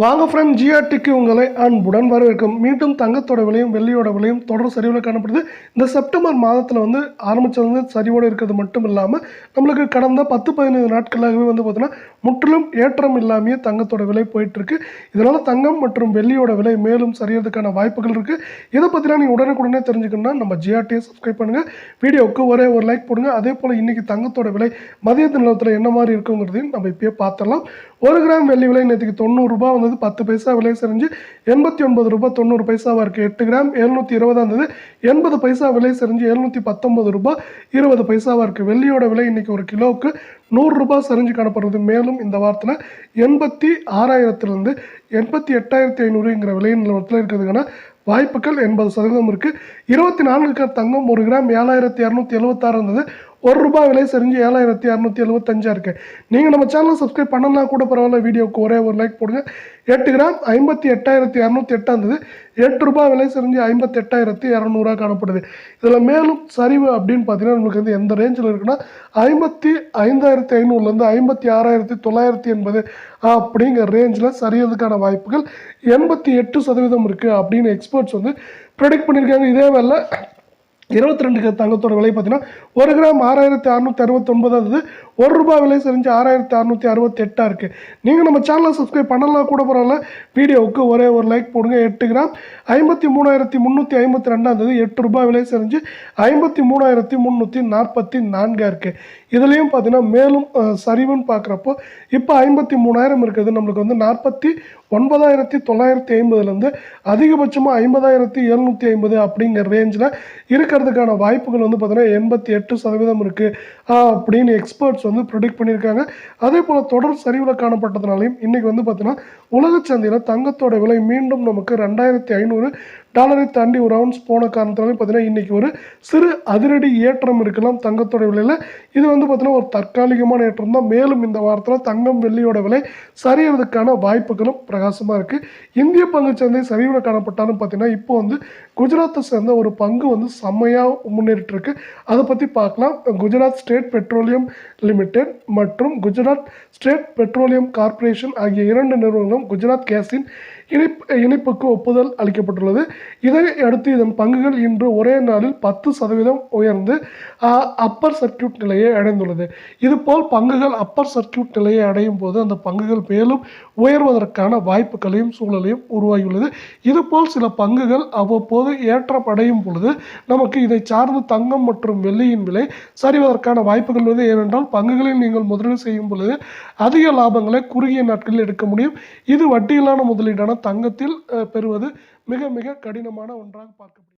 வாங்க ஃப்ரெண்ட் ஜிஆர்டிக்கு உங்களை அன்புடன் வரவேற்கும். மீண்டும் தங்கத்தோட விலையும் வெள்ளியோட விலையும் தொடர் சரிவில் காணப்படுது. இந்த செப்டம்பர் மாதத்தில் வந்து ஆரம்பித்தது வந்து சரிவோடு இருக்கிறது மட்டும் இல்லாமல் நம்மளுக்கு கடந்த பத்து பதினைந்து நாட்களாகவே வந்து பார்த்தீங்கன்னா முற்றிலும் ஏற்றம் இல்லாமையே தங்கத்தோட விலை போயிட்டுருக்கு. இதனால் தங்கம் மற்றும் வெள்ளியோட விலை மேலும் சரியறதுக்கான வாய்ப்புகள் இருக்குது இதை பற்றினா நீங்கள் உடனுக்குடனே தெரிஞ்சுக்கணும்னா நம்ம ஜிஆர்டியை சப்ஸ்கிரைப் பண்ணுங்கள் வீடியோவுக்கு ஒரே ஒரு லைக் போடுங்க. அதே போல் இன்றைக்கி தங்கத்தோட விலை மதியத்து நிலத்தில் என்ன மாதிரி இருக்குங்கிறதையும் நம்ம இப்பயே பார்த்துடலாம். ஒரு கிராம் வெள்ளி விலை நேற்றுக்கு தொண்ணூறுரூபா வந்து வந்தது பத்து பைசா விலை சரிஞ்சு எண்பத்தி ஒன்பது ரூபாய் தொண்ணூறு பைசாவாக இருக்குது எட்டு கிராம் எழுநூற்றி இருபதா இருந்தது எண்பது பைசா விலை சரிஞ்சு எழுநூற்றி பத்தொன்பது ரூபாய் இருபது பைசாவாக இருக்குது வெள்ளியோட விலை இன்னைக்கு ஒரு கிலோவுக்கு நூறு ரூபாய் சரிஞ்சு காணப்படுறது மேலும் இந்த வாரத்தில் எண்பத்தி ஆறாயிரத்துலேருந்து எண்பத்தி எட்டாயிரத்தி ஐநூறுங்கிற விலை நிலவரத்தில் இருக்கிறதுக்கான வாய்ப்புகள் எண்பது சதவீதம் இருக்குது இருபத்தி நான்கு கிராம் தங்கம் ஒரு கிராம் ஏழாயிரத்தி இரநூத்தி எழுபத்தாறு இருந்தது ஒரு ரூபாய் விலை செஞ்சு ஏழாயிரத்தி இரநூத்தி எழுபத்தஞ்சாக இருக்கு. நீங்கள் நம்ம சேனலை சப்ஸ்கிரைப் பண்ணலாம் கூட பரவாயில்ல வீடியோக்கு ஒரே ஒரு லைக் போடுங்க. எட்டு கிராம் ஐம்பத்தி எட்டாயிரத்தி இரநூத்தி எட்டாந்தது எட்டு ரூபாய் விலை செஞ்சு ஐம்பத்தி எட்டாயிரத்தி இரநூறுவா காணப்படுது. இதில் மேலும் சரிவு அப்படின்னு பார்த்தீங்கன்னா நம்மளுக்கு வந்து எந்த ரேஞ்சில் இருக்குன்னா ஐம்பத்தி ஐந்தாயிரத்தி ஐநூறுலேருந்து ஐம்பத்தி ஆறாயிரத்தி தொள்ளாயிரத்தி எண்பது அப்படிங்கிற ரேஞ்சில் சரியறதுக்கான வாய்ப்புகள் எண்பத்தி எட்டு சதவீதம் இருக்குது அப்படின்னு எக்ஸ்பர்ட்ஸ் வந்து ப்ரெடிக்ட் பண்ணியிருக்காங்க இதே வேலை இருபத்தி ரெண்டு தங்கத்தோட விலை பார்த்தீங்கன்னா ஒரு கிராம் ஆறாயிரத்தி அறநூத்தி அறுபத்தொன்பது அது ஒரு ரூபாய் விலை செஞ்சு ஆறாயிரத்தி அறநூற்றி அறுபத்தி இருக்குது நீங்கள் நம்ம சேனலை சப்ஸ்கிரைப் பண்ணலாம் கூட பரவாயில்ல. வீடியோவுக்கு ஒரே ஒரு லைக் போடுங்க. எட்டு கிராம் ஐம்பத்தி மூணாயிரத்தி முந்நூற்றி ஐம்பத்தி ரெண்டாம் எட்டு ரூபாய் விலை செஞ்சு ஐம்பத்தி மூணாயிரத்தி முந்நூற்றி நாற்பத்தி நான்காக இருக்குது இதுலேயும் பார்த்தீங்கன்னா மேலும் சரிவுன்னு பார்க்குறப்போ இப்போ ஐம்பத்தி மூணாயிரம் இருக்குது நம்மளுக்கு வந்து நாற்பத்தி ஒன்பதாயிரத்தி தொள்ளாயிரத்தி ஐம்பதுலேருந்து அதிகபட்சமாக ஐம்பதாயிரத்தி எழுநூற்றி ஐம்பது அப்படிங்கிற ரேஞ்சில் இருக்கிறதுக்கான வாய்ப்புகள் வந்து பார்த்தீங்கன்னா எண்பத்தி எட்டு சதவீதம் இருக்குது அப்படின்னு எக்ஸ்பர்ட்ஸ் வந்து ப்ரொடிக்ட் பண்ணியிருக்காங்க. அதே போல் தொடர் சரிவில் காணப்பட்டதுனாலையும் இன்றைக்கி வந்து பார்த்திங்கன்னா உலக சந்தையில் தங்கத்தோட விலை மீண்டும் நமக்கு ரெண்டாயிரத்தி ஐநூறு டாலரை தாண்டி ஒரு ரவுண்ட்ஸ் போன காரணத்தினாலே பார்த்தீங்கன்னா இன்றைக்கி ஒரு சிறு அதிரடி ஏற்றம் இருக்கலாம் தங்கத்தோட விலையில். இது வந்து பார்த்திங்கன்னா ஒரு தற்காலிகமான ஏற்றம் தான். மேலும் இந்த வாரத்தில் தங்கம் வெள்ளியோட விலை சரியறதுக்கான வாய்ப்புகளும் பிரகாசமாக இருக்குது இந்திய பங்குச் சந்தை சரிவில் காணப்பட்டாலும் பார்த்தீங்கன்னா இப்போ வந்து குஜராத்தை சேர்ந்த ஒரு பங்கு வந்து செம்மையாக முன்னேறிட்டு இருக்கு. அதை பற்றி பார்க்கலாம். குஜராத் ஸ்டேட் பெட்ரோலியம் லிமிடெட் மற்றும் குஜராத் ஸ்டேட் பெட்ரோலியம் கார்ப்பரேஷன் ஆகிய இரண்டு நிறுவனங்களும் குஜராத் கேஸின் இணைப்பு இணைப்புக்கு ஒப்புதல் அளிக்கப்பட்டுள்ளது. இதை அடுத்து இதன் பங்குகள் இன்று ஒரே நாளில் பத்து சதவீதம் உயர்ந்து அப்பர் சர்க்கியூட் நிலையை அடைந்துள்ளது. இதுபோல் பங்குகள் அப்பர் சர்க்கியூட் நிலையை அடையும் போது அந்த பங்குகள் மேலும் உயர்வதற்கான வாய்ப்புகளையும் சூழலையும் உருவாகியுள்ளது. இதுபோல் சில பங்குகள் அவ்வப்போது ஏற்றம் அடையும் பொழுது நமக்கு இதை சார்ந்து தங்கம் மற்றும் வெள்ளியின் விலை சரிவதற்கான வாய்ப்புகள் உள்ளது. ஏனென்றால் பங்குகளில் நீங்கள் முதலீடு செய்யும் பொழுது அதிக லாபங்களை குறுகிய நாட்களில் எடுக்க முடியும். இது வட்டியிலான முதலீடான தங்கத்தில் பெறுவது மிக மிக கடினமான ஒன்றாக பார்க்கப்படுகிறது.